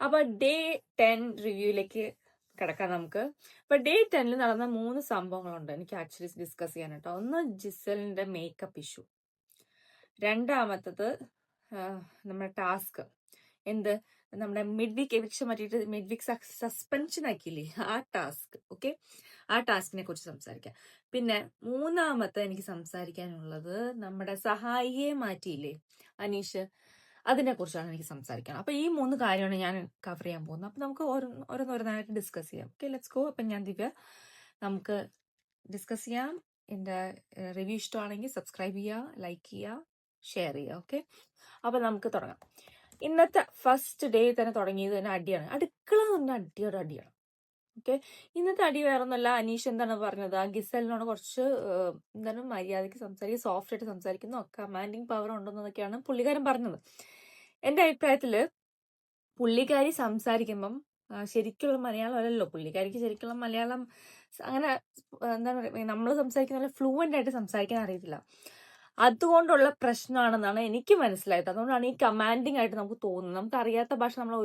അപ്പൊ day ten റിവ്യൂയിലേക്ക് കിടക്കാം നമുക്ക്. അപ്പൊ ഡേ ടെന്നിൽ നടന്ന മൂന്ന് സംഭവങ്ങളുണ്ട് എനിക്ക് ആക്ച്വലി ഡിസ്കസ് ചെയ്യാൻ കേട്ടോ. ഒന്ന് ജിസലിന്റെ മേക്കപ്പ് ഇഷ്യൂ രണ്ടാമത്തത് നമ്മുടെ ടാസ്ക് എന്ത്? നമ്മുടെ മിഡ് വീക്ക് എവിക്ഷൻ മാറ്റിയിട്ട് മിഡ് വീക്ക് സസ്പെൻഷൻ ആക്കിയില്ലേ? ആ ടാസ്ക് ഓക്കെ ആ ടാസ്കിനെ കുറിച്ച് സംസാരിക്കാം. പിന്നെ മൂന്നാമത്തെ എനിക്ക് സംസാരിക്കാനുള്ളത് നമ്മുടെ സഹായിയെ മാറ്റിയില്ലേ? അനീഷ് അതിനെ കുറിച്ചാണ് എനിക്ക് സംസാരിക്കണം അപ്പൊ ഈ മൂന്ന് കാര്യമാണ് ഞാൻ കവർ ചെയ്യാൻ പോകുന്നത്. അപ്പൊ നമുക്ക് ഓരോ- ഓരോന്നോരോന്നായിട്ട് ഡിസ്കസ് ചെയ്യാം. ഓക്കെ ലെറ്റ്സ് ഗോ അപ്പൊ ഞാൻ ദിവ്യ നമുക്ക് ഡിസ്കസ് ചെയ്യാം. എന്റെ റിവ്യൂ ഇഷ്ടമാണെങ്കിൽ സബ്സ്ക്രൈബ് ചെയ്യുക ലൈക്ക് ചെയ്യുക ഷെയർ ചെയ്യുക ഓക്കെ അപ്പൊ നമുക്ക് തുടങ്ങാം. ഇന്നത്തെ ഫസ്റ്റ് ഡേ തന്നെ തുടങ്ങിയത് തന്നെ അടിയാണ്. അടുക്കള എന്ന് പറഞ്ഞാൽ അടിയോട് അടിയാണ്. ഓക്കെ ഇന്നത്തെ അടി വേറൊന്നുമല്ല. അനീഷ് എന്താണ് പറഞ്ഞത്? ആ ഗിസലിനോട് കുറച്ച് എന്താണ് മര്യാദയ്ക്ക് സംസാരിക്കും സോഫ്റ്റ് ആയിട്ട് സംസാരിക്കുന്നു. കമാൻഡിങ് പവർ ഉണ്ടെന്നൊക്കെയാണ് പുള്ളിക്കാരൻ പറഞ്ഞത്. എന്റെ അഭിപ്രായത്തിൽ പുള്ളിക്കാരി സംസാരിക്കുമ്പം ശരിക്കുള്ള മലയാളം അല്ലല്ലോ. പുള്ളിക്കാരിക്ക് ശരിക്കുള്ള മലയാളം അങ്ങനെ എന്താ പറയുക നമ്മൾ സംസാരിക്കുന്ന പോലെ ഫ്ലുവന്റ് ആയിട്ട് സംസാരിക്കാൻ അറിയത്തില്ല. അതുകൊണ്ടുള്ള പ്രശ്നമാണെന്നാണ് എനിക്ക് മനസ്സിലായത്. അതുകൊണ്ടാണ് ഈ കമാൻഡിങ് ആയിട്ട് നമുക്ക് തോന്നുന്നത്. നമുക്ക് അറിയാത്ത ഭാഷ നമ്മൾ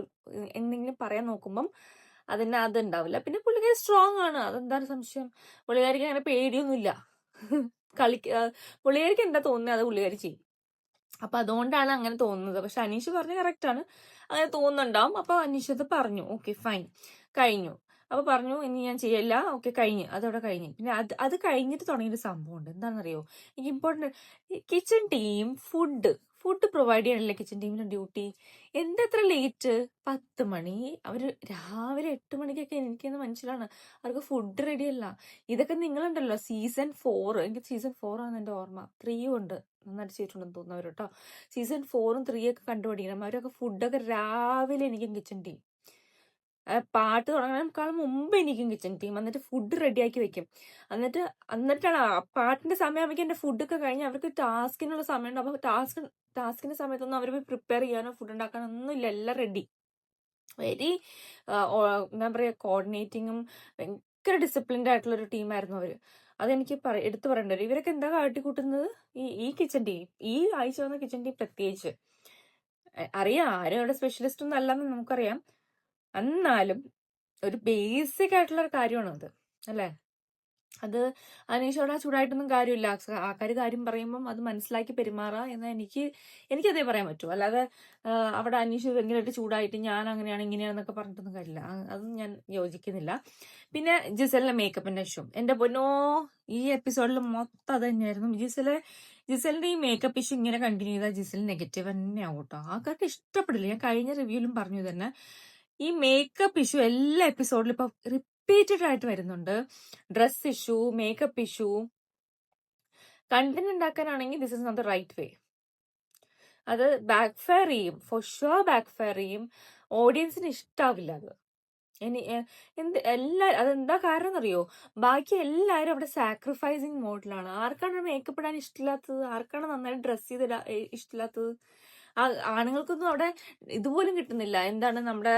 എന്തെങ്കിലും പറയാൻ നോക്കുമ്പം അതിന് അത് ഉണ്ടാവില്ല. പിന്നെ പുള്ളിക്കാരി സ്ട്രോങ് ആണ്. അതെന്താണ് സംശയം? പുള്ളിക്കാരിക്ക് അങ്ങനെ പേടിയൊന്നുമില്ല. കളിക്ക പുള്ളിക്കാരിക്ക് എന്താ തോന്നുന്നത്? അത് പുള്ളിക്കാരി ചെയ്യും. അപ്പൊ അതുകൊണ്ടാണ് അങ്ങനെ തോന്നുന്നത്. പക്ഷെ അനീഷ് പറഞ്ഞ കറക്റ്റ് ആണ്. അങ്ങനെ തോന്നുന്നുണ്ടാവും. അപ്പൊ അനീഷ് അത് പറഞ്ഞു. ഓക്കെ ഫൈൻ കഴിഞ്ഞു. അപ്പൊ പറഞ്ഞു ഇനി ഞാൻ ചെയ്യല്ല. ഓക്കെ കഴിഞ്ഞു. അതവിടെ കഴിഞ്ഞു. പിന്നെ അത് അത് കഴിഞ്ഞിട്ട് തുടങ്ങിയ തുടങ്ങിയൊരു സംഭവമുണ്ട്. എന്താണെന്നറിയോ? എനിക്ക് important kitchen team food food provide ചെയ്യണല്ലേ kitchen ടീമിന്റെ ഡ്യൂട്ടി എന്താ എത്ര ലേറ്റ് പത്ത് മണി. അവർ രാവിലെ എട്ട് മണിക്കൊക്കെ എനിക്കെന്ന് മനസ്സിലാണ് അവർക്ക് ഫുഡ് റെഡിയല്ല ഇതൊക്കെ നിങ്ങളുണ്ടല്ലോ. സീസൺ ഫോർ എനിക്ക് സീസൺ ഫോർ ആണ് എന്റെ ഓർമ്മ. ത്രീയും ഉണ്ട്. നന്നായിട്ട് ചെയ്തിട്ടുണ്ടെന്ന് തോന്നുന്നവർ കേട്ടോ സീസൺ ഫോറും ത്രീ ഒക്കെ കണ്ടുപിടിക്കണം അവരൊക്കെ ഫുഡൊക്കെ രാവിലെ എനിക്കും കിച്ചൺ ടീം പാട്ട് തുടങ്ങാനേക്കാളും മുമ്പ് എനിക്കും കിച്ചൺ ടീം എന്നിട്ട് ഫുഡ് റെഡിയാക്കി വെക്കും. എന്നിട്ട് എന്നിട്ടാണ് പാട്ടിന്റെ സമയമാകുമ്പോൾ എന്റെ ഫുഡൊക്കെ കഴിഞ്ഞ് അവർക്ക് ടാസ്കിനുള്ള സമയമുണ്ട് അപ്പൊ ടാസ്ക് ടാസ്കിന്റെ സമയത്തൊന്നും അവർ പോയി പ്രിപ്പയർ ചെയ്യാനോ ഫുഡ് ഉണ്ടാക്കാനോ ഒന്നും ഇല്ല. എല്ലാം റെഡി വെരി എന്താ പറയാ കോർഡിനേറ്റിങ്ങും ഭയങ്കര ഡിസിപ്ലിൻഡ് ആയിട്ടുള്ള ഒരു ടീമായിരുന്നു അവർ. അതെനിക്ക് പറ എടുത്തു പറയേണ്ടി വരും. ഇവരൊക്കെ എന്താ കാട്ടിക്കൂട്ടുന്നത്? ഈ ഈ കിച്ചൺ ടീം ഈ ആഴ്ച വന്ന കിച്ചൺ ടീം പ്രത്യേകിച്ച്. അറിയാം ആരും അവിടെ സ്പെഷ്യലിസ്റ്റ് ഒന്നും അല്ലെന്ന് നമുക്കറിയാം. എന്നാലും ഒരു ബേസിക് ആയിട്ടുള്ള ഒരു കാര്യമാണ് അത് അല്ലേ? അത് അനീഷോട് ആ ചൂടായിട്ടൊന്നും കാര്യമില്ല. ആൾക്കാർ കാര്യം പറയുമ്പം അത് മനസ്സിലാക്കി പെരുമാറുക എന്ന് എനിക്ക് എനിക്കതേ പറയാൻ പറ്റൂ. അല്ലാതെ അവിടെ അനീഷ് ഭയങ്കരമായിട്ട് ചൂടായിട്ട് ഞാൻ അങ്ങനെയാണ് ഇങ്ങനെയാണെന്നൊക്കെ പറഞ്ഞിട്ടൊന്നും കാര്യമില്ല. അതൊന്നും ഞാൻ യോജിക്കുന്നില്ല. പിന്നെ ജിസലിന്റെ മേക്കപ്പിന്റെ ഇഷ്യൂ. എന്റെ പൊന്നോ ഈ എപ്പിസോഡിൽ മൊത്തം അത് തന്നെയായിരുന്നു ജിസലെ ജിസലിന്റെ ഈ മേക്കപ്പ് ഇഷ്യൂ ഇങ്ങനെ കണ്ടിന്യൂ ചെയ്താൽ ജിസൽ നെഗറ്റീവ് തന്നെ ആവും കേട്ടോ ആൾക്കാർക്ക് ഇഷ്ടപ്പെടില്ല. ഞാൻ കഴിഞ്ഞ റിവ്യൂലും പറഞ്ഞു തന്നെ ഈ മേക്കപ്പ് ഇഷ്യൂ എല്ലാ എപ്പിസോഡിലും ഇപ്പൊ റിപ്പീറ്റഡ് ആയിട്ട് വരുന്നുണ്ട്. Dress issue makeup issue. Content ഉണ്ടാക്കാനാണെങ്കിൽ this is not the right way അത് ബാക്ക് ഫയർ ചെയ്യും. ഫോർ ഷുവർ ബാക്ക് ഫയർ ചെയ്യും ഓഡിയൻസിന് ഇഷ്ടാവില്ല അത്. ഇനി എന്ത് എല്ലാ അതെന്താ കാരണം എന്നറിയോ ബാക്കി എല്ലാവരും അവിടെ സാക്രിഫൈസിങ് മോഡിലാണ് ആർക്കാണ് മേക്കപ്പ് ഇടാൻ ഇഷ്ടമില്ലാത്തത്? ആർക്കാണ് നന്നായിട്ട് ഡ്രസ് ചെയ്ത് ഇഷ്ടമില്ലാത്തത്? ആ ആണുങ്ങൾക്കൊന്നും അവിടെ ഇതുപോലും കിട്ടുന്നില്ല. എന്താണ് നമ്മുടെ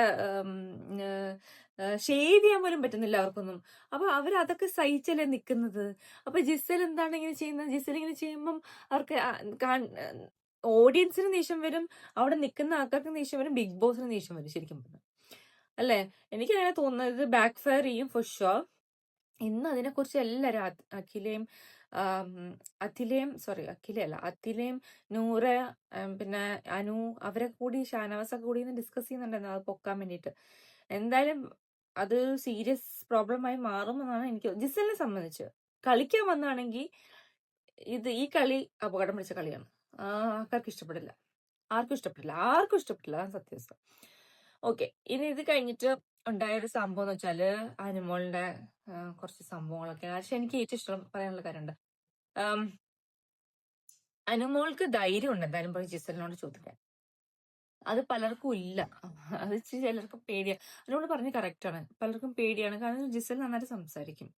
ഷെയ്ഡ് ചെയ്യാൻ പോലും പറ്റുന്നില്ല അവർക്കൊന്നും. അപ്പൊ അവർ അതൊക്കെ സഹിച്ചല്ലേ നിൽക്കുന്നത് അപ്പൊ ജിസൽ എന്താണ് ഇങ്ങനെ ചെയ്യുന്നത്? ജിസൽ ഇങ്ങനെ ചെയ്യുമ്പം അവർക്ക് ഓഡിയൻസിന് ദേഷ്യം വരും അവിടെ നിൽക്കുന്ന ആൾക്കാർക്ക് ദേഷ്യം വരും ബിഗ് ബോസിന് ദേഷ്യം വരും ശരിക്കും പറഞ്ഞാൽ അല്ലേ? എനിക്ക് അങ്ങനെ തോന്നുന്നത് ബാക്ക് ഫയർ ചെയ്യും ഫോർ ഷുവർ ഇന്ന് അതിനെക്കുറിച്ച് എല്ലാരും അഖിലയും അഖിലയും സോറി അഖിലയല്ല അഖിലയും നൂറ പിന്നെ അനു അവരെ കൂടി ഷാനവാസൊക്കെ കൂടി ഡിസ്കസ് ചെയ്യുന്നുണ്ടായിരുന്നു. അത് പൊക്കാൻ വേണ്ടിയിട്ട്. എന്തായാലും അത് സീരിയസ് പ്രോബ്ലമായി മാറുമെന്നാണ് എനിക്ക് ജിസലിനെ സംബന്ധിച്ച്. കളിക്കാൻ വന്നാണെങ്കിൽ ഇത് ഈ കളി അപകടം പിടിച്ച കളിയാണ്. ആൾക്കാർക്ക് ഇഷ്ടപ്പെടില്ല. ആർക്കും ഇഷ്ടപ്പെട്ടില്ല ആർക്കും ഇഷ്ടപ്പെട്ടില്ല അതാണ് സത്യാവസ്ഥ ഓക്കെ. ഇനി ഇത് കഴിഞ്ഞിട്ട് ഉണ്ടായ ഒരു സംഭവം എന്ന് വെച്ചാൽ അനുമോളിന്റെ കുറച്ച് സംഭവങ്ങളൊക്കെ. പക്ഷെ എനിക്ക് ഏറ്റവും ഇഷ്ടം പറയാനുള്ള കാര്യമുണ്ട്. അനുമോൾക്ക് ധൈര്യം ഉണ്ട് എന്തായാലും പോയി ജിസലിനോട് ചോദിക്കാൻ. അത് പലർക്കും ഇല്ല. അത് ചിലർക്ക് പേടിയാണ് അതിനോട് പറഞ്ഞ് കറക്റ്റാണ് പലർക്കും പേടിയാണ്. കാരണം ജിസൽ നന്നായിട്ട് സംസാരിക്കും.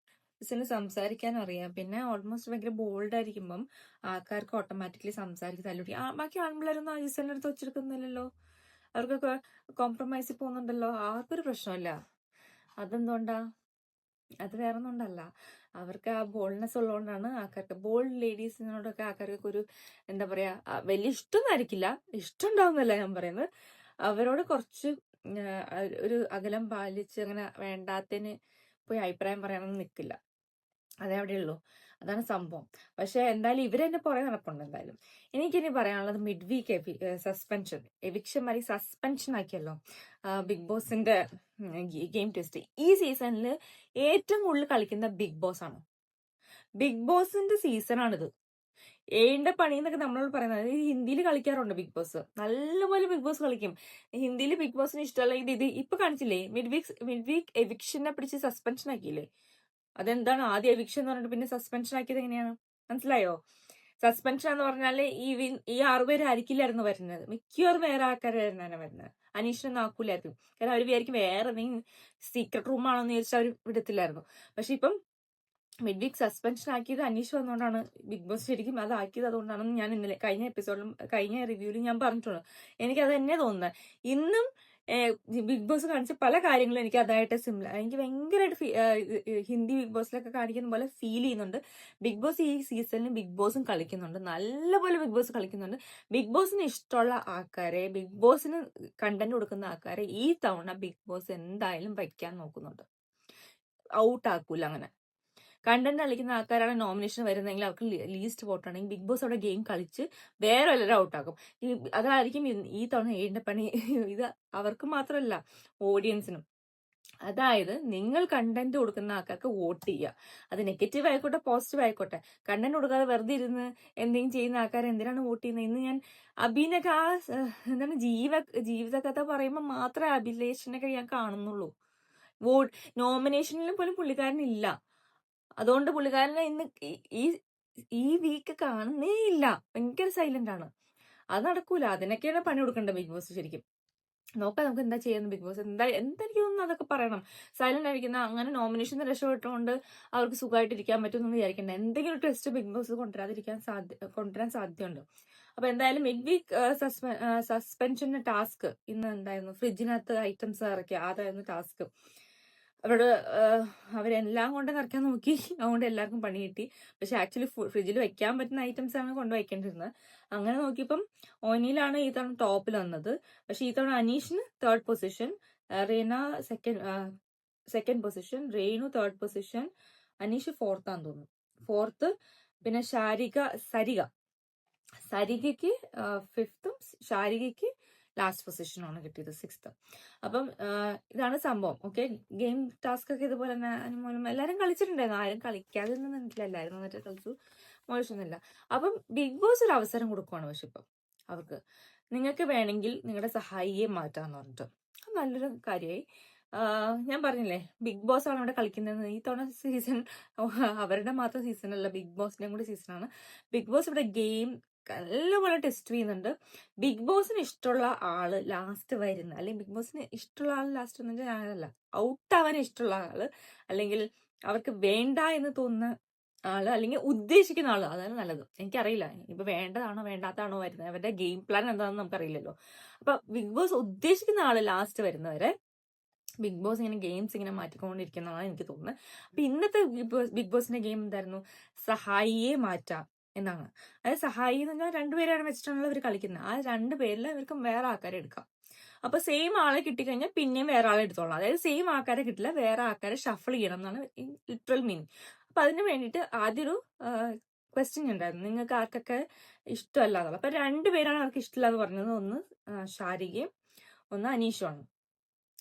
ജിസലിന് സംസാരിക്കാൻ അറിയാം. പിന്നെ ഓൾമോസ്റ്റ് ഭയങ്കര ബോൾഡ് ആയിരിക്കുമ്പം ആൾക്കാർക്ക് ഓട്ടോമാറ്റിക്കലി സംസാരിക്കും തല്ലുടി ബാക്കി ആൺപിള്ളേരൊന്നും ആ ജിസലിന്റെ അടുത്ത് വെച്ചെടുക്കുന്നില്ലല്ലോ. അവർക്കൊക്കെ കോംപ്രമൈസിൽ പോകുന്നുണ്ടല്ലോ. ആർക്കൊരു പ്രശ്നമില്ല. അതെന്തുകൊണ്ടാ? അത് വേറെ ഒന്നുകൊണ്ടല്ല അവർക്ക് ആ ബോൾഡ്നെസ് ഉള്ളതുകൊണ്ടാണ് ആൾക്കാർക്ക് ബോൾഡ് ലേഡീസിനോടൊക്കെ ആൾക്കാർക്ക് ഒരു എന്താ പറയാ ആ, വലിയ ഇഷ്ടമൊന്നും ആയിരിക്കില്ല ഇഷ്ടം ഉണ്ടാവുന്നല്ല ഞാൻ പറയുന്നത്. അവരോട് കുറച്ച് ഒരു അകലം പാലിച്ച് അങ്ങനെ വേണ്ടാത്തതിന് പോയി അഭിപ്രായം പറയാനൊന്നും നിൽക്കില്ല അതേ അവിടെ ഉള്ളൂ അതാണ് സംഭവം. പക്ഷെ എന്തായാലും ഇവരെന്നെ പുറകെ നടപ്പുണ്ട് എന്തായാലും. എനിക്കിനി പറയാനുള്ളത് മിഡ് വീക്ക് സസ്പെൻഷൻ എവിക്ഷൻ മാറി സസ്പെൻഷൻ ആക്കിയല്ലോ. ബിഗ് ബോസിന്റെ ഗെയിം ടെസ്റ്റ് ഈ സീസണിൽ ഏറ്റവും കൂടുതൽ കളിക്കുന്ന ബിഗ് ബോസ് ആണ്. ബിഗ് ബോസിന്റെ സീസണാണിത് ഏഴിന്റെ പണി എന്നൊക്കെ നമ്മളോട് പറയുന്നത്. ഹിന്ദിയിൽ കളിക്കാറുണ്ട് ബിഗ് ബോസ് നല്ലപോലെ ബിഗ് ബോസ് കളിക്കും. ഹിന്ദിയിൽ ബിഗ് ബോസിന് ഇഷ്ടമല്ല. ഇത് ഇത് ഇപ്പൊ കാണിച്ചില്ലേ? മിഡ് വീക്ക് മിഡ് വീക്ക് എവിക്ഷനെ പിടിച്ച് സസ്പെൻഷൻ ആക്കിയില്ലേ? അതെന്താണ് ആദ്യ എവിക്ഷൻ എന്ന് പറഞ്ഞിട്ട് പിന്നെ സസ്പെൻഷൻ ആക്കിയത് എങ്ങനെയാണ്? മനസ്സിലായോ? സസ്പെൻഷൻ എന്ന് പറഞ്ഞാൽ ഈ വിൻ ഈ ആറുപേര് ആയിരിക്കില്ലായിരുന്നു വരുന്നത്. മിക്കവാറും വേറെ ആൾക്കാരായിരുന്നു വരുന്നത്. അനീഷിനൊന്നും ആക്കൂലായിരുന്നു കാരണം അവർ വിചാരിക്കും വേറെ എന്തെങ്കിലും സീക്രട്ട് റൂം ആണെന്ന് വിചാരിച്ചാൽ അവർ വിടത്തില്ലായിരുന്നു. പക്ഷെ ഇപ്പം മിഡ് വീക്ക് സസ്പെൻഷൻ ആക്കിയത് അനീഷ് വന്നുകൊണ്ടാണ് ബിഗ് ബോസ് ശരിക്കും അത് ആക്കിയത് അതുകൊണ്ടാണെന്ന് ഞാൻ ഇന്നലെ കഴിഞ്ഞ എപ്പിസോഡിലും കഴിഞ്ഞ റിവ്യൂവിലും ഞാൻ പറഞ്ഞിട്ടുണ്ട് എനിക്ക് അത് തന്നെ തോന്നുന്നത്. ഇന്നും ബിഗ് ബോസ് കാണിച്ച പല കാര്യങ്ങളും എനിക്ക് അതായിട്ട് സിമിലർ എനിക്ക് ഭയങ്കരമായിട്ട് ഹിന്ദി ബിഗ് ബോസിലൊക്കെ കാണിക്കുന്ന പോലെ ഫീൽ ചെയ്യുന്നുണ്ട്. ബിഗ് ബോസ് ഈ സീസണിൽ ബിഗ് ബോസും കളിക്കുന്നുണ്ട്. നല്ലപോലെ ബിഗ് ബോസ് കളിക്കുന്നുണ്ട്. ബിഗ് ബോസിന് ഇഷ്ടമുള്ള ആൾക്കാരെ ബിഗ് ബോസിന് കണ്ടന്റ് കൊടുക്കുന്ന ആൾക്കാരെ ഈ തവണ ബിഗ് ബോസ് എന്തായാലും വയ്ക്കാൻ നോക്കുന്നുണ്ട്. ഔട്ട് ആക്കൂല അങ്ങനെ. കണ്ടന്റ് കളിക്കുന്ന ആൾക്കാരാണ് നോമിനേഷൻ വരുന്നതെങ്കിൽ അവർക്ക് ലീസ്റ്റ് വോട്ടാണെങ്കിൽ ബിഗ് ബോസ് അവിടെ ഗെയിം കളിച്ച് വേറെ എല്ലാവരും ഔട്ടാക്കും അതായിരിക്കും ഈ- തവണ ഏഴിന്റെ പണി ഇത് അവർക്ക് മാത്രമല്ല ഓഡിയൻസിനും അതായത് നിങ്ങൾ കണ്ടന്റ് കൊടുക്കുന്ന ആൾക്കാർക്ക് വോട്ട് ചെയ്യുക. അത് നെഗറ്റീവ് ആയിക്കോട്ടെ പോസിറ്റീവ് ആയിക്കോട്ടെ. കണ്ടന്റ് കൊടുക്കാതെ വെറുതെ ഇരുന്ന് എന്തെങ്കിലും ചെയ്യുന്ന ആൾക്കാർ എന്തിനാണ് വോട്ട് ചെയ്യുന്നത് ഇന്ന് ഞാൻ അഭിനൊക്കെ ആ എന്താണ് ജീവ ജീവിതകഥ പറയുമ്പോൾ മാത്രമേ അഭിലേഷനൊക്കെ ഞാൻ കാണുന്നുള്ളൂ. വോട്ട് നോമിനേഷനിലും പോലും പുള്ളിക്കാരനില്ല. അതുകൊണ്ട് പുള്ളിക്കാരനെ ഇന്ന് ഈ- ഈ വീക്ക് കാണുന്നേ ഇല്ല. ഭയങ്കര സൈലന്റ് ആണ്. അത് നടക്കൂല. അതിനൊക്കെയാണ് പണി കൊടുക്കേണ്ടത് ബിഗ് ബോസ് ശരിക്കും. നോക്കാം നമുക്ക് എന്താ ചെയ്യുന്നത് ബിഗ് ബോസ്. എന്താ എന്തായിരിക്കും ഒന്നും അതൊക്കെ പറയണം. സൈലന്റ് ആയിരിക്കുന്ന അങ്ങനെ നോമിനേഷൻ രക്ഷപ്പെട്ടുകൊണ്ട് അവർക്ക് സുഖമായിട്ട് ഇരിക്കാൻ പറ്റുമെന്ന് വിചാരിക്കണ്ട. എന്തെങ്കിലും ടെസ്റ്റ് ബിഗ് ബോസ് കൊണ്ടുവരാതിരിക്കാൻ സാധ്യ കൊണ്ടുവരാൻ സാധ്യതയുണ്ട്. അപ്പൊ എന്തായാലും മിഡ് വീക്ക് സസ്പെൻഷന്റെ ടാസ്ക് ഇന്ന് എന്തായിരുന്നു? ഫ്രിഡ്ജിനകത്ത് ഐറ്റംസ് ഇറക്കിയ അതായിരുന്നു ടാസ്ക് അവരോട് അവരെല്ലാം കൊണ്ട് നിറയ്ക്കാൻ നോക്കി. അതുകൊണ്ട് എല്ലാവർക്കും പണി കിട്ടി. പക്ഷെ ആക്ച്വലി ഫ്രിഡ്ജിൽ വെക്കാൻ പറ്റുന്ന ഐറ്റംസ് ആണ് കൊണ്ട് വയ്ക്കേണ്ടിരുന്നത് അങ്ങനെ നോക്കിയപ്പം ഓനിയിലാണ് ഈ തവണ ടോപ്പിൽ വന്നത്. പക്ഷെ ഈ തവണ അനീഷിന് third position Reena second second position Renu third position Aneesh ഫോർത്താന്ന് തോന്നുന്നു. ഫോർത്ത് പിന്നെ ശാരിക സരിക. സരികയ്ക്ക് ഫിഫ്ത്തും ശാരികയ്ക്ക് ലാസ്റ്റ് പൊസിഷനാണ് കിട്ടിയത് സിക്സ്ത് അപ്പം ഇതാണ് സംഭവം. ഓക്കെ ഗെയിം ടാസ്ക് ഒക്കെ ഇതുപോലെ തന്നെ അനുമോലും എല്ലാവരും കളിച്ചിട്ടുണ്ടായിരുന്നു. ആരും കളിക്കാതെ നിന്നിട്ടില്ല എല്ലാവരും വന്നിട്ട് കളിച്ചു. മോശമൊന്നുമില്ല. അപ്പം ബിഗ് ബോസ് ഒരു അവസരം കൊടുക്കുവാണ് പക്ഷെ ഇപ്പം. അവർക്ക് നിങ്ങൾക്ക് വേണമെങ്കിൽ നിങ്ങളുടെ സഹായിയെ മാറ്റാന്ന് പറഞ്ഞിട്ട്. നല്ലൊരു കാര്യമായി. ഞാൻ പറഞ്ഞില്ലേ ബിഗ് ബോസ് ആണ് ഇവിടെ കളിക്കുന്നത് ഈ തവണ സീസൺ അവരുടെ മാത്രം സീസൺ അല്ല ബിഗ് ബോസിന്റെയും കൂടി സീസണാണ് ബിഗ് ബോസ് ഇവിടെ ഗെയിം നല്ലപോലെ ടെസ്റ്റ് ചെയ്യുന്നുണ്ട്. ബിഗ് ബോസിന് ഇഷ്ടമുള്ള ആൾ ലാസ്റ്റ് വരുന്ന അല്ലെങ്കിൽ ബിഗ് ബോസിന് ഇഷ്ടമുള്ള ആൾ ലാസ്റ്റ് എന്ന് ഞാനല്ല ഔട്ട് ആവാൻ ഇഷ്ടമുള്ള ആൾ അല്ലെങ്കിൽ അവർക്ക് വേണ്ട എന്ന് തോന്നുന്ന ആൾ അല്ലെങ്കിൽ ഉദ്ദേശിക്കുന്ന ആൾ അതാണ് നല്ലത്. എനിക്കറിയില്ല. ഇപ്പൊ വേണ്ടതാണോ വേണ്ടാത്താണോ വരുന്നത്? അവരുടെ ഗെയിം പ്ലാൻ എന്താണെന്ന് നമുക്കറിയില്ലല്ലോ. അപ്പൊ ബിഗ് ബോസ് ഉദ്ദേശിക്കുന്ന ആൾ ലാസ്റ്റ് വരുന്നവരെ ബിഗ് ബോസ് ഇങ്ങനെ ഗെയിംസ് ഇങ്ങനെ മാറ്റിക്കൊണ്ടിരിക്കുന്നതാണ് എനിക്ക് തോന്നുന്നത്. അപ്പൊ ഇന്നത്തെ ബിഗ് ബോസ് ബിഗ് ബോസിന്റെ ഗെയിം എന്തായിരുന്നു? സഹായിയെ മാറ്റാം. എന്നാണ്. അതായത് സഹായി എന്ന് പറഞ്ഞാൽ രണ്ടുപേരാണ് വെച്ചിട്ടാണല്ലോ ഇവർ കളിക്കുന്നത്. ആ രണ്ട് പേരിൽ ഇവർക്ക് വേറെ ആൾക്കാരെ എടുക്കാം. അപ്പൊ സെയിം ആളെ കിട്ടിക്കഴിഞ്ഞാൽ പിന്നെയും വേറെ ആളെ എടുത്തോളാം. അതായത് സെയിം ആൾക്കാരെ കിട്ടില്ല വേറെ ആൾക്കാരെ ഷഫിൾ ചെയ്യണം എന്നാണ് ലിറ്ററൽ മീനിങ് അപ്പൊ അതിന് വേണ്ടിയിട്ട് ആദ്യമൊരു ക്വസ്റ്റ്യൻ ഉണ്ടായിരുന്നു. നിങ്ങൾക്ക് ആർക്കൊക്കെ ഇഷ്ടമല്ല എന്നുള്ളത് അപ്പൊ രണ്ടുപേരാണ് അവർക്ക് ഇഷ്ടമില്ല എന്ന് പറഞ്ഞത്. ഒന്ന് ഷാരികയും ഒന്ന് അനീഷുമാണ്.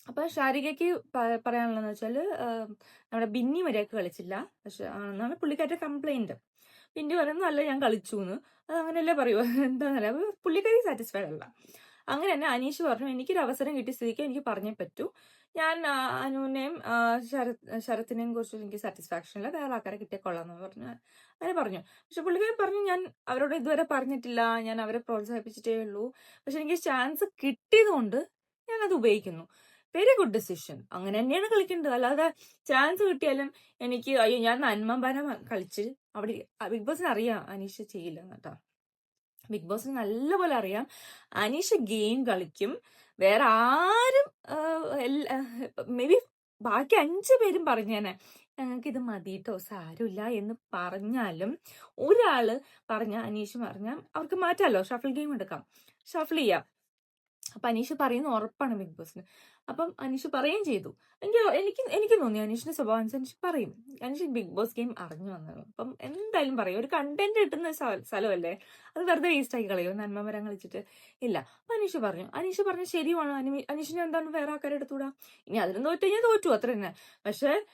അപ്പൊ ഷാരികയ്ക്ക് പറയാനുള്ളതെന്ന് വെച്ചാൽ നമ്മുടെ ബിന്നി മര്യാദയ്ക്ക് കളിച്ചില്ല. പക്ഷെ ആണെന്നാണ് പുള്ളിക്കാരുടെ കംപ്ലൈന്റ് ബിന്നി പറയുന്നു ഞാൻ കളിച്ചു എന്ന് അത് അങ്ങനെയല്ലേ പറയൂ. എന്താന്നല്ല അപ്പൊ പുള്ളിക്കാരി സാറ്റിസ്ഫൈഡ് അല്ല. അങ്ങനെ തന്നെ അനീഷ് പറഞ്ഞു എനിക്കൊരു അവസരം കിട്ടിയ സ്ഥിതിക്ക് എനിക്ക് പറഞ്ഞേ പറ്റൂ. ഞാൻ അനുവിനെയും ശരത് ശരത്തിനെയും കുറിച്ച് എനിക്ക് സാറ്റിസ്ഫാക്ഷൻ ഇല്ല. വേറെ ആൾക്കാരെ കിട്ടിയ കൊള്ളാന്ന് പറഞ്ഞു. അങ്ങനെ പറഞ്ഞു. പക്ഷെ പുള്ളിക്കാരൻ പറഞ്ഞു ഞാൻ അവരോട് ഇതുവരെ പറഞ്ഞിട്ടില്ല. ഞാൻ അവരെ പ്രോത്സാഹിപ്പിച്ചിട്ടേ ഉള്ളൂ. പക്ഷെ എനിക്ക് ചാൻസ് കിട്ടിയതുകൊണ്ട് ഞാൻ അത് ഉപയോഗിക്കുന്നു. വെരി ഗുഡ് ഡെസിഷൻ അങ്ങനെ തന്നെയാണ് കളിക്കേണ്ടത്. അല്ലാതെ ചാൻസ് കിട്ടിയാലും എനിക്ക് അയ്യോ ഞാൻ നന്മബാനം കളിച്ച് അവിടെ ബിഗ് ബോസിന് അറിയാം അനീഷ ചെയ്യില്ല കേട്ടോ. ബിഗ് ബോസിന് നല്ലപോലെ അറിയാം. അനീഷ ഗെയിം കളിക്കും. വേറെ ആരും മേ ബി ബാക്കി അഞ്ചു പേരും പറഞ്ഞേനെ ഞങ്ങൾക്ക് ഇത് മതിട്ടോ സാരമില്ല എന്ന് പറഞ്ഞാലും ഒരാൾ പറഞ്ഞ അനീഷ് പറഞ്ഞാൽ അവർക്ക് മാറ്റാലോ ഷഫിൾ ഗെയിം എടുക്കാം. ഷഫിൾ ചെയ്യാം. അപ്പൊ അനീഷ് പറയുന്ന ഉറപ്പാണ് ബിഗ് ബോസിന്. അപ്പം അനീഷ് പറയുകയും ചെയ്തു. എനിക്ക് എനിക്ക് എനിക്ക് തോന്നി അനീഷിന്റെ സ്വഭാവം അനുസരിച്ച് പറയും. അനീഷ് ബിഗ് ബോസ് ഗെയിം അറിഞ്ഞു വന്നത് അപ്പം എന്തായാലും പറയും. ഒരു കണ്ടന്റ് കിട്ടുന്ന സ്ഥ- സ്ഥലമല്ലേ? അത് വെറുതെ വേസ്റ്റ് ആക്കി കളയോ നന്മ മരം കളിച്ചിട്ട് ഇല്ല. അപ്പൊ അനീഷ് പറഞ്ഞു. അനീഷ് പറഞ്ഞു ശരിയാണ്? അനി- അനീഷിന് എന്താണ് വേറെ ആൾക്കാരെ എടുത്തുകൂടാ ഇനി അതിനും തോറ്റു കഴിഞ്ഞാൽ തോറ്റു. അത്ര തന്നെ. പക്ഷെ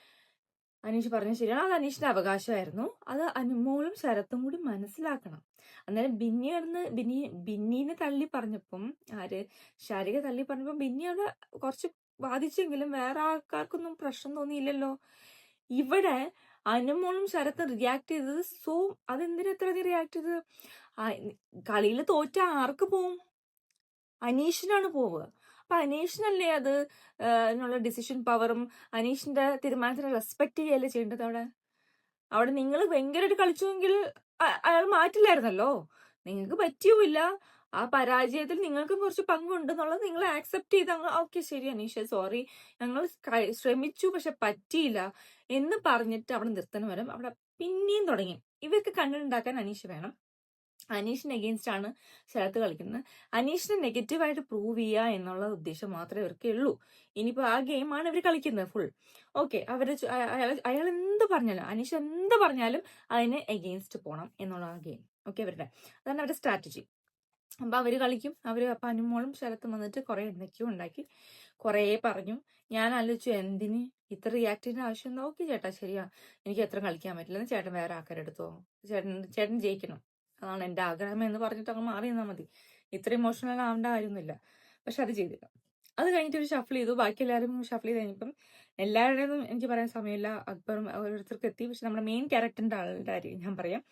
അനീഷ് പറഞ്ഞു ശരിയാണ്? അത് അനീഷിന്റെ അവകാശമായിരുന്നു. അത് അനുമോളും ശരത്തും കൂടി മനസ്സിലാക്കണം. അന്നേരം ബിന്നി കിടന്ന് ബിന്നി ബിന്നീനെ തള്ളി പറഞ്ഞപ്പം ആര്? ശാരിക തള്ളി പറഞ്ഞപ്പം ബിന്നി അവിടെ കുറച്ച് ബാധിച്ചെങ്കിലും വേറെ ആൾക്കാർക്കൊന്നും പ്രശ്നം തോന്നിയില്ലല്ലോ. ഇവിടെ അനുമോളും ശരത്തും റിയാക്ട് ചെയ്തത് സോ അതെന്തിനാ എത്ര റിയാക്ട് ചെയ്തത്? കളിയിൽ തോറ്റ ആർക്ക് പോവും? അനീഷിനാണ് പോവുക. അപ്പൊ അനീഷിനല്ലേ അത് അതിനുള്ള ഡിസിഷൻ പവറും അനീഷിന്റെ തീരുമാനത്തിനെ റെസ്പെക്ട് ചെയ്യല്ലേ ചെയ്യേണ്ടത് അവിടെ? അവിടെ നിങ്ങൾ ഭയങ്കരമായിട്ട് കളിച്ചുവെങ്കിൽ അയാൾ മാറ്റില്ലായിരുന്നല്ലോ? നിങ്ങൾക്ക് പറ്റിയുമില്ല. ആ പരാജയത്തിൽ നിങ്ങൾക്ക് കുറച്ച് പങ്കുണ്ടെന്നുള്ളത് നിങ്ങൾ ആക്സെപ്റ്റ് ചെയ്ത് ഓക്കെ ശരി അനീഷ സോറി ഞങ്ങൾ ശ്രമിച്ചു പക്ഷെ പറ്റിയില്ല. എന്ന് പറഞ്ഞിട്ട് അവിടെ നിർത്തണം വരും. അവിടെ പിന്നെയും തുടങ്ങി. ഇവർക്ക് കണ്ടുണ്ടാക്കാൻ അനീഷ വേണം. അനീഷിന് എഗെയിൻസ്റ്റ് ആണ് ശരത്ത് കളിക്കുന്നത്. അനീഷിനെ നെഗറ്റീവായിട്ട് പ്രൂവ് ചെയ്യുക എന്നുള്ള ഉദ്ദേശം മാത്രമേ ഇവർക്ക് ഉള്ളൂ. ഇനിയിപ്പോ ആ ഗെയിമാണ് ഇവർ കളിക്കുന്നത് ഫുൾ ഓക്കെ അവരെ അയാൾ എന്ത് പറഞ്ഞാലും അനീഷ് എന്ത് പറഞ്ഞാലും അതിന് എഗെയിൻസ്റ്റ് പോണം എന്നുള്ള ആ ഗെയിം ഓക്കെ അവരുടെ അതാണ് അവരുടെ സ്ട്രാറ്റജി അപ്പൊ അവർ കളിക്കും. അവർ അപ്പൊ അനുമോളും ശരത്തും വന്നിട്ട് കുറേ എന്തൊക്കെയോ ഉണ്ടാക്കി. കുറേ പറഞ്ഞു. ഞാൻ ആലോചിച്ചു എന്തിന്? ഇത്ര റിയാക്ട് ചെയ്യുന്ന ആവശ്യം? എന്താ ഓക്കെ ചേട്ടാ ശരിയാ. എനിക്ക് എത്ര കളിക്കാൻ പറ്റില്ലെന്ന് ചേട്ടൻ വേറെ ആൾക്കാരെടുത്തോ ചേട്ടൻ ചേട്ടൻ ജയിക്കണം. അതാണ് എന്റെ ആഗ്രഹം എന്ന് പറഞ്ഞിട്ട് അങ്ങ് മാറി നിന്നാൽ മതി. ഇത്ര ഇമോഷണൽ ആവേണ്ട കാര്യമൊന്നുമില്ല. പക്ഷെ അത് ചെയ്തില്ല. അത് കഴിഞ്ഞിട്ട് ഒരു ഷഫിൾ ചെയ്തു. ബാക്കി എല്ലാവരും ഷഫിൾ ചെയ്ത് കഴിഞ്ഞപ്പം എല്ലാവരുടേതും എനിക്ക് പറയാൻ സമയമില്ല. അക്ബറും ഓരോരുത്തർക്ക് എത്തി. പക്ഷെ നമ്മുടെ മെയിൻ ക്യാരക്ടറിന്റെ ആളുടെ കാര്യം ഞാൻ പറയാം.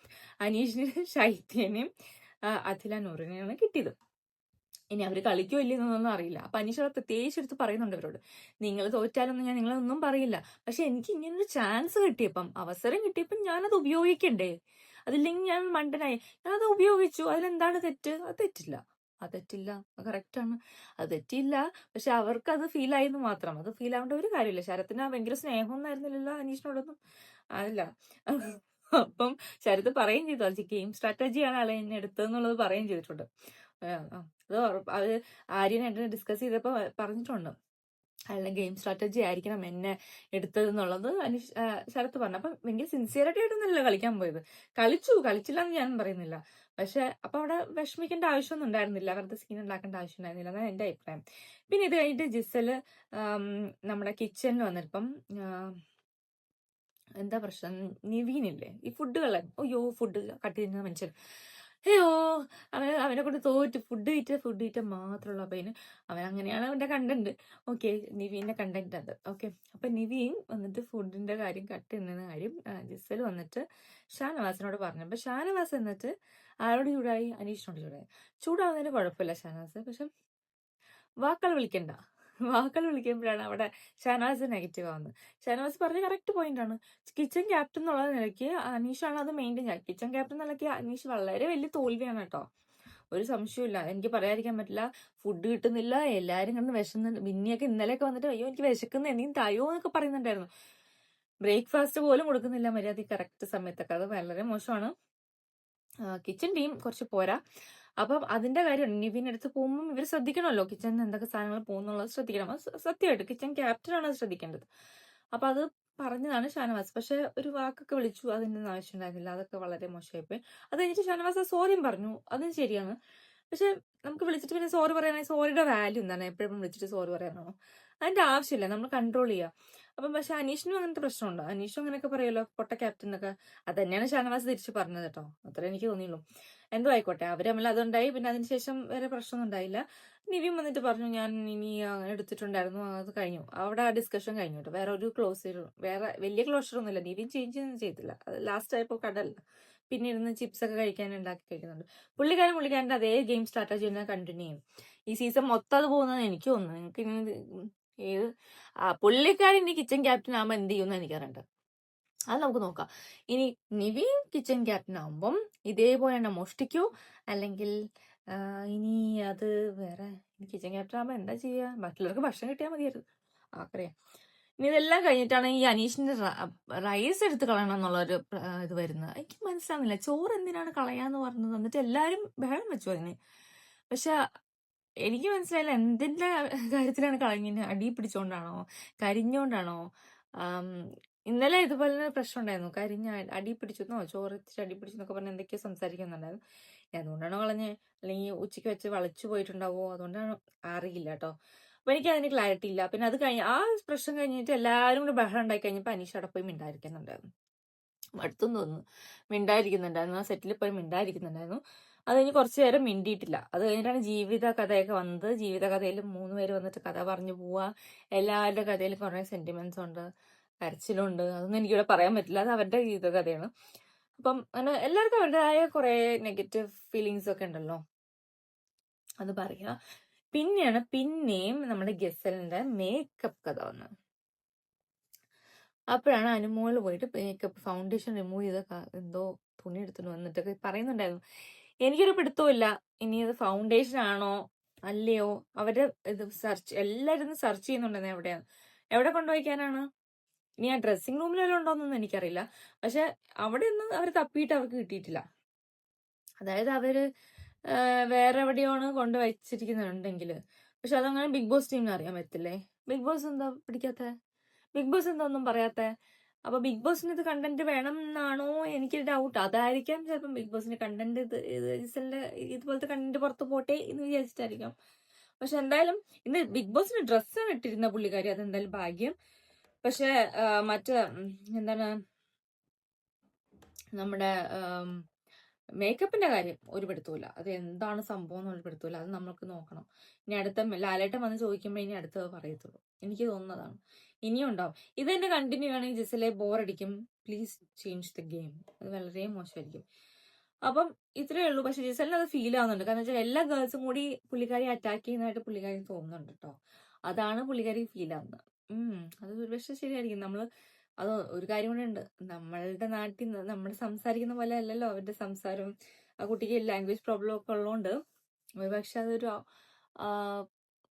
അനീഷിന് ശൈത്യനെയും അഖില നൂറിനെയാണ് കിട്ടിയത്. ഇനി അവർ കളിക്കോ ഇല്ലെന്നൊന്നും അറിയില്ല. അപ്പൊ അനീഷ് പ്രത്യേകിച്ച് എടുത്ത് പറയുന്നുണ്ട് അവരോട്. നിങ്ങൾ തോറ്റാലൊന്നും ഞാൻ നിങ്ങളൊന്നും പറയില്ല. പക്ഷെ എനിക്ക് ഇങ്ങനൊരു ചാൻസ് കിട്ടിയപ്പം അവസരം കിട്ടിയപ്പം ഞാനത് ഉപയോഗിക്കണ്ടേ? അതില്ലെങ്കിൽ ഞാൻ മണ്ടനായി. ഞാനത് ഉപയോഗിച്ചു. അതിലെന്താണ് തെറ്റ്? അത് തെറ്റില്ല. അത് തെറ്റില്ല. കറക്റ്റ് കറക്റ്റാണ് അത് തെറ്റില്ല പക്ഷെ അവർക്ക് അത് ഫീൽ ആയെന്ന് മാത്രം. അത് ഫീൽ ആവേണ്ട ഒരു കാര്യമില്ല. ശരത്തിന് ഭയങ്കര സ്നേഹമൊന്നും ആയിരുന്നില്ലല്ലോ അനീഷിനോടൊന്നും. അല്ല. അപ്പം ശരത് പറയുകയും ചെയ്തു. അത് ഗെയിം സ്ട്രാറ്റജിയാണ് അല്ല എന്നെ എടുത്തതെന്നുള്ളത് പറയുകയും ചെയ്തിട്ടുണ്ട്. ആ, ആ. അത് അവർ ആര്യനായിട്ട് ഡിസ്കസ് ചെയ്തപ്പോ പറഞ്ഞിട്ടുണ്ട്. അയാളുടെ ഗെയിം സ്ട്രാറ്റജി ആയിരിക്കണം എന്നെ എടുത്തത് എന്നുള്ളത് ശരത്ത് പറഞ്ഞു. അപ്പം ഭയങ്കര സിൻസിയറായിട്ട് ആയിട്ടൊന്നുമല്ല കളിക്കാൻ പോയത്. കളിച്ചു കളിച്ചില്ല എന്ന് ഞാൻ പറയുന്നില്ല. പക്ഷെ അപ്പൊ അവിടെ വിഷമിക്കേണ്ട ആവശ്യമൊന്നും ഉണ്ടായിരുന്നില്ല. വെറുതെ സീൻ ഉണ്ടാക്കേണ്ട ആവശ്യം ഉണ്ടായിരുന്നില്ല എന്നാണ് എന്റെ അഭിപ്രായം. പിന്നെ ഇത് കഴിഞ്ഞിട്ട് ജിസൽ നമ്മുടെ കിച്ചണിൽ വന്നിപ്പം എന്താ പ്രശ്നം? നിവീനില്ലേ ഈ ഫുഡുകളെ അയ്യോ ഫുഡ് കട്ട് ചെയ്യുന്ന മനുഷ്യൻ. അയ്യോ അവൻ അവനെ കൊണ്ട് തോറ്റ്. ഫുഡ് കിട്ടിയ ഫുഡ് തീറ്റ മാത്രമുള്ള അതിന് അവൻ അങ്ങനെയാണ് അവന്റെ കണ്ടന്റ് ഓക്കെ നിവീന്റെ കണ്ടന്റ് അത്. ഓക്കെ അപ്പൊ നിവീൻ വന്നിട്ട് ഫുഡിന്റെ കാര്യം കട്ട് ചെയ്യുന്ന കാര്യം ജിസൽ വന്നിട്ട് ഷാനവാസിനോട് പറഞ്ഞു. അപ്പൊ ഷാനവാസ് എന്നിട്ട് ആരോട് ചൂടായി? അനീഷിനോട് ചൂടായി. ചൂടാവുന്നതിന് കുഴപ്പമില്ല ഷാനവാസ്. പക്ഷെ വാക്കൾ വിളിക്കണ്ട. വാക്കൾ വിളിക്കുമ്പോഴാണ് അവിടെ ഷാനാസ് നെഗറ്റീവ് ആവുന്നത്. ഷാനാസ് പറഞ്ഞ കറക്റ്റ് പോയിന്റ് ആണ്. കിച്ചൺ ക്യാപ്റ്റൻ എന്നുള്ള നിലയ്ക്ക് ആണ് അത് മെയിന്റെയിൻ ചെയ്യുക. കിച്ചൺ ക്യാപ്റ്റൻ നിലയ്ക്ക് അനീഷ് വളരെ വലിയ തോൽവിയാണ് കേട്ടോ. ഒരു സംശയമില്ല എനിക്ക് പറയാതിരിക്കാൻ പറ്റില്ല. ഫുഡ് കിട്ടുന്നില്ല. എല്ലാവരും കണ്ട് വിശന്ന്. ബിന്നിയൊക്കെ ഇന്നലെയൊക്കെ വന്നിട്ട് അയ്യോ എനിക്ക് വിശക്കുന്ന എന്തെങ്കിലും തയോ എന്നൊക്കെ പറയുന്നുണ്ടായിരുന്നു. ബ്രേക്ക്ഫാസ്റ്റ് പോലും കൊടുക്കുന്നില്ല മര്യാദ കറക്റ്റ് സമയത്തൊക്കെ. അത് വളരെ മോശമാണ്. കിച്ചൺ ടീം കുറച്ച് പോരാ. അപ്പം അതിന്റെ കാര്യം നിവിൻ അടുത്ത് പോകുമ്പോൾ ഇവർ ശ്രദ്ധിക്കണമല്ലോ. കിച്ചണിൽ എന്തൊക്കെ സാധനങ്ങൾ പോകുന്നുള്ളത് ശ്രദ്ധിക്കണം. സത്യമായിട്ട് കിച്ചൺ അത് ശ്രദ്ധിക്കേണ്ടത്. അപ്പൊ അത് പറഞ്ഞതാണ് ഷാനവാസ്. പക്ഷെ ഒരു വാക്കൊക്കെ വിളിച്ചു ഒന്നും ആവശ്യം ഉണ്ടായിരുന്നില്ല അതൊക്കെ വളരെ മോശമായിപ്പോയി. അത് കഴിഞ്ഞിട്ട് ഷാനവാസ് സോറിയും പറഞ്ഞു. അതും ശരിയാണ്. പക്ഷെ നമുക്ക് വിളിച്ചിട്ട് പിന്നെ സോറി പറയാനായി സോറിയുടെ വാല്യൂ എന്താണ്? എപ്പോഴും വിളിച്ചിട്ട് സോറി പറയാനാണോ? അതിന്റെ ആവശ്യമില്ല. നമ്മൾ കൺട്രോൾ ചെയ്യുക അപ്പം പക്ഷെ അനീഷിനും അങ്ങനത്തെ പ്രശ്നമുണ്ടോ? അനീഷും അങ്ങനെയൊക്കെ പറയുമല്ലോ പൊട്ട ക്യാപ്റ്റൻ എന്നൊക്കെ. അത് തന്നെയാണ് ഷാനവാസ് തിരിച്ച് പറഞ്ഞത് കേട്ടോ. അത്ര എനിക്ക് തോന്നിയുള്ളൂ. എന്തോ ആയിക്കോട്ടെ. അവർ തമ്മിൽ അതുണ്ടായി. പിന്നെ അതിനുശേഷം വേറെ പ്രശ്നമൊന്നും ഉണ്ടായില്ല. നിവിൻ വന്നിട്ട് പറഞ്ഞു ഞാൻ ഇനി അങ്ങനെ എടുത്തിട്ടുണ്ടായിരുന്നു. അത് കഴിഞ്ഞു. അവിടെ ആ ഡിസ്കഷൻ കഴിഞ്ഞു കേട്ടോ. വേറെ ഒരു ക്ലോസ് വേറെ വലിയ ക്ലോഷർ ഒന്നുമില്ല. നിവിൻ ചേഞ്ച് ഒന്നും ചെയ്തില്ല. അത് ലാസ്റ്റ് ആയപ്പോൾ കടല്ല പിന്നെ ഇരുന്ന് ചിപ്സ് ഒക്കെ കഴിക്കാൻ ഉണ്ടാക്കി കഴിക്കുന്നുണ്ട്. പുള്ളിക്കാരൻ പുള്ളിക്കാരന്റെ അതേ ഗെയിം സ്ട്രാറ്റജി തന്നെ കണ്ടിന്യൂ ചെയ്യും. ഈ സീസൺ മൊത്തം അത് പോകുന്നതെന്ന് എനിക്ക് തോന്നുന്നു. നിങ്ങൾക്ക് ഇനി ഏത്? ആ പുള്ളിക്കാരി ഇനി കിച്ചൺ ക്യാപ്റ്റൻ ആകുമ്പോൾ എന്ത് ചെയ്യുമെന്ന് എനിക്കറിയണ്ട. അത് നമുക്ക് നോക്കാം. ഇനി നിവിൻ കിച്ചൺ ക്യാപ്റ്റൻ ആകുമ്പം ഇതേപോലെ തന്നെ മോഷ്ടിക്കോ. അല്ലെങ്കിൽ ഇനി അത് വേറെ കിച്ചൺ ക്യാപ്റ്റൻ ആകുമ്പോൾ എന്താ ചെയ്യുക മറ്റുള്ളവർക്ക് ഭക്ഷണം കിട്ടിയാൽ മതിയായിരുന്നു. ആക്കറിയാം ഇനി ഇതെല്ലാം കഴിഞ്ഞിട്ടാണ് ഈ അനീഷിന്റെ റൈസ് എടുത്ത് കളയണം എന്നുള്ളൊരു ഇത് വരുന്നത്. എനിക്ക് മനസ്സിലാവുന്നില്ല. ചോറ് എന്തിനാണ് കളയാന്ന് പറഞ്ഞത്? എന്നിട്ട് എല്ലാരും ബഹളം വെച്ചു അതിന്. പക്ഷെ എനിക്ക് മനസ്സിലായില്ല എന്തിന്റെ കാര്യത്തിലാണ് കളഞ്ഞിന്? അടി പിടിച്ചോണ്ടാണോ? കരിഞ്ഞോണ്ടാണോ? ഇന്നലെ ഇതുപോലെ തന്നെ പ്രശ്നം ഉണ്ടായിരുന്നു. കരിഞ്ഞ അടി പിടിച്ചെന്നോ ചോറിച്ചിട്ട് അടി പിടിച്ചെന്നൊക്കെ പറഞ്ഞ് എന്തൊക്കെയോ സംസാരിക്കുന്നുണ്ടായിരുന്നു. അതുകൊണ്ടാണോ കളഞ്ഞ്? അല്ലെങ്കിൽ ഉച്ചയ്ക്ക് വെച്ച് വളച്ചു പോയിട്ടുണ്ടാവോ? അതുകൊണ്ടാണ്? അറിയില്ല കേട്ടോ. അപ്പൊ എനിക്ക് അതിന് ക്ലാരിറ്റി ഇല്ല. പിന്നെ അത് കഴിഞ്ഞ് ആ പ്രശ്നം കഴിഞ്ഞിട്ട് എല്ലാവരും കൂടെ ബഹളം ഉണ്ടായി കഴിഞ്ഞപ്പോൾ അനീഷ് അവിടെ പോയി മിണ്ടായിരിക്കുന്നുണ്ടായിരുന്നു അടുത്തും തോന്നുന്നു മിണ്ടായിരിക്കുന്നുണ്ടായിരുന്നു ആ സെറ്റിൽ പോയി മിണ്ടായിരിക്കുന്നുണ്ടായിരുന്നു അത് കഴിഞ്ഞ് കുറച്ച് നേരം മിണ്ടിയിട്ടില്ല. അത് കഴിഞ്ഞിട്ടാണ് ജീവിത കഥയൊക്കെ വന്നത്. ജീവിത കഥയിൽ മൂന്ന് പേര് വന്നിട്ട് കഥ പറഞ്ഞു പോവുക എല്ലാവരുടെ കഥയിൽ കുറേ സെന്റിമെന്റ്സ് ഉണ്ട് കരച്ചിലുണ്ട്. അതൊന്നും എനിക്കിവിടെ പറയാൻ പറ്റില്ല. അത് അവരുടെ ജീവിത കഥയാണ് അപ്പം അങ്ങനെ എല്ലാവർക്കും അവരുടേതായ കുറേ നെഗറ്റീവ് ഫീലിങ്സ് ഒക്കെ ഉണ്ടല്ലോ. അത് പറയാ പിന്നെയാണ് പിന്നെയും നമ്മുടെ ഗസലിന്റെ മേക്കപ്പ് കഥ വന്നത് അപ്പോഴാണ് അനുമോൾ പോയിട്ട് മേക്കപ്പ് ഫൗണ്ടേഷൻ റിമൂവ് ചെയ്ത എന്തോ തുണി എടുത്തിട്ട് വന്നിട്ടൊക്കെ പറയുന്നുണ്ടായിരുന്നു. എനിക്കൊരു പിടുത്തമില്ല ഇനി ഇത് ഫൗണ്ടേഷൻ ആണോ? അല്ലയോ? അവർ ഇത് സെർച്ച് എല്ലാവരും സെർച്ച് ചെയ്യുന്നുണ്ടെന്ന് എവിടെയാണ്? എവിടെ കൊണ്ടുപോയിക്കാനാണ്? ഇനി ആ ഡ്രസ്സിംഗ് റൂമിലെല്ലാം ഉണ്ടോന്നൊന്നും എനിക്കറിയില്ല. പക്ഷെ അവിടെ ഒന്നും അവർ തപ്പിയിട്ട് അവർക്ക് കിട്ടിയിട്ടില്ല. അതായത് അവർ വേറെ എവിടെയാണ് കൊണ്ട് വെച്ചിരിക്കുന്നുണ്ടെങ്കിൽ പക്ഷെ അതങ്ങനെ ബിഗ് ബോസ് ടീമിന് അറിയാൻ പറ്റില്ലേ? ബിഗ് ബോസ് എന്താ പിടിക്കാത്ത? ബിഗ് ബോസ് എന്താ ഒന്നും പറയാത്ത? അപ്പൊ ബിഗ് ബോസിന് ഇത് കണ്ടന്റ് വേണം എന്നാണോ എനിക്ക് ഡൗട്ട് അതായിരിക്കാം ചിലപ്പം ബിഗ് ബോസിന്റെ കണ്ടന്റ് ഇത് ഇതുപോലത്തെ കണ്ടന്റ് പുറത്ത് പോട്ടെ എന്ന് വിചാരിച്ചിട്ടായിരിക്കാം. പക്ഷെ എന്തായാലും ഇന്ന് ബിഗ് ബോസിന് ഡ്രസ്സ് ഇട്ടിരുന്ന പുള്ളിക്കാരി അതെന്തായാലും ഭാഗ്യം. പക്ഷെ മറ്റേ എന്താണ് നമ്മുടെ മേക്കപ്പിന്റെ കാര്യം ഒരു പിടുത്തമില്ല അത് എന്താണ് സംഭവം എന്ന് ഒരുപെടുത്തൂല. അത് നമ്മൾക്ക് നോക്കണം. ഇനി അടുത്ത ലാലേട്ടൻ വന്ന് ചോദിക്കുമ്പോൾ ഇനി അടുത്തത് പറയത്തുള്ളൂ. എനിക്ക് തോന്നുന്നതാണ്. ഇനിയും ഉണ്ടാവും ഇത് തന്നെ കണ്ടിന്യൂ ആണെങ്കിൽ ജിസലെ ബോറടിക്കും പ്ലീസ് ചേഞ്ച് ദ ഗെയിം അത് വളരെ മോശമായിരിക്കും. അപ്പം ഇത്രയേ ഉള്ളൂ. പക്ഷെ ജിസലിന് അത് ഫീൽ ആവുന്നുണ്ട്. കാരണം വെച്ചാൽ എല്ലാ ഗേൾസും കൂടി പുള്ളിക്കാരി അറ്റാക്ക് ചെയ്യുന്നതായിട്ട് പുള്ളിക്കാരി തോന്നുന്നുണ്ട് കേട്ടോ അതാണ് പുള്ളിക്കാരി ഫീൽ ആവുന്നത്. ഉം. അത് ഒരുപക്ഷെ ശരിയായിരിക്കും. നമ്മൾ അത് ഒരു കാര്യം കൂടെ ഉണ്ട്. നമ്മളുടെ നാട്ടിൽ നമ്മൾ സംസാരിക്കുന്ന പോലെ അല്ലല്ലോ അവരുടെ സംസാരം. ആ കുട്ടിക്ക് ലാംഗ്വേജ് പ്രോബ്ലം ഒക്കെ ഉള്ളതുകൊണ്ട് ഒരുപക്ഷെ അതൊരു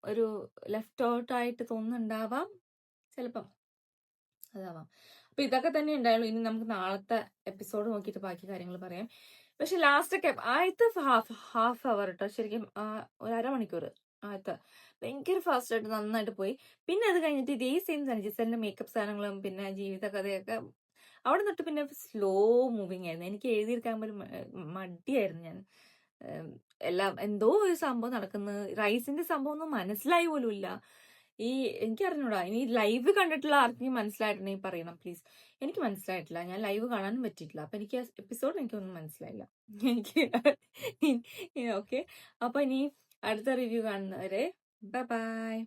ഒരു ലെഫ്റ്റ് ഔട്ട് ആയിട്ട് തോന്നുന്നുണ്ടാവാം. ചിലപ്പം. അതാവാം. അപ്പൊ ഇതൊക്കെ തന്നെ ഉണ്ടായുള്ളൂ ഇനി നമുക്ക് നാളത്തെ എപ്പിസോഡ് നോക്കിയിട്ട് ബാക്കി കാര്യങ്ങൾ പറയാം. പക്ഷെ ലാസ്റ്റ് ഒക്കെ ആദ്യത്തെ ഹാഫ് ഹാഫ് അവർ കേട്ടോ ശരിക്കും ഒരു അരമണിക്കൂർ ആദ്യത്തെ ഭയങ്കര ഫാസ്റ്റ് ആയിട്ട് നന്നായിട്ട് പോയി. പിന്നെ അത് കഴിഞ്ഞിട്ട് ഇതേ സെയിം തന്നെ ജിസലിന്റെ മേക്കപ്പ് സാധനങ്ങളും പിന്നെ ജീവിത കഥയൊക്കെ അവിടെ നിന്നിട്ട് പിന്നെ സ്ലോ മൂവിങ് ആയിരുന്നു. എനിക്ക് എഴുതിയിരിക്കാൻ പോലും മടിയായിരുന്നു ഞാൻ. എല്ലാം എന്തോ ഒരു സംഭവം നടക്കുന്നത് റൈസിന്റെ സംഭവം ഒന്നും മനസ്സിലായി പോലും ഇല്ല ഈ എനിക്ക് അറിഞ്ഞൂടാ ഇനി ലൈവ് കണ്ടിട്ടുള്ള ആർക്കെങ്കിലും മനസ്സിലായിട്ടുണ്ടെങ്കിൽ പറയണം പ്ലീസ് എനിക്ക് മനസ്സിലായിട്ടില്ല. ഞാൻ ലൈവ് കാണാനും പറ്റിയിട്ടില്ല. അപ്പൊ എനിക്ക് എപ്പിസോഡ് എനിക്കൊന്നും മനസ്സിലായില്ല. എനിക്ക് ഓക്കെ അപ്പൊ ഇനി അടുത്ത റിവ്യൂ കാണുന്നവരെ ബൈ ബൈ